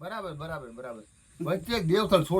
બરાબર બરાબર બરાબર બરાબર. વચ્ચે એક દેવસ્થાન છોડ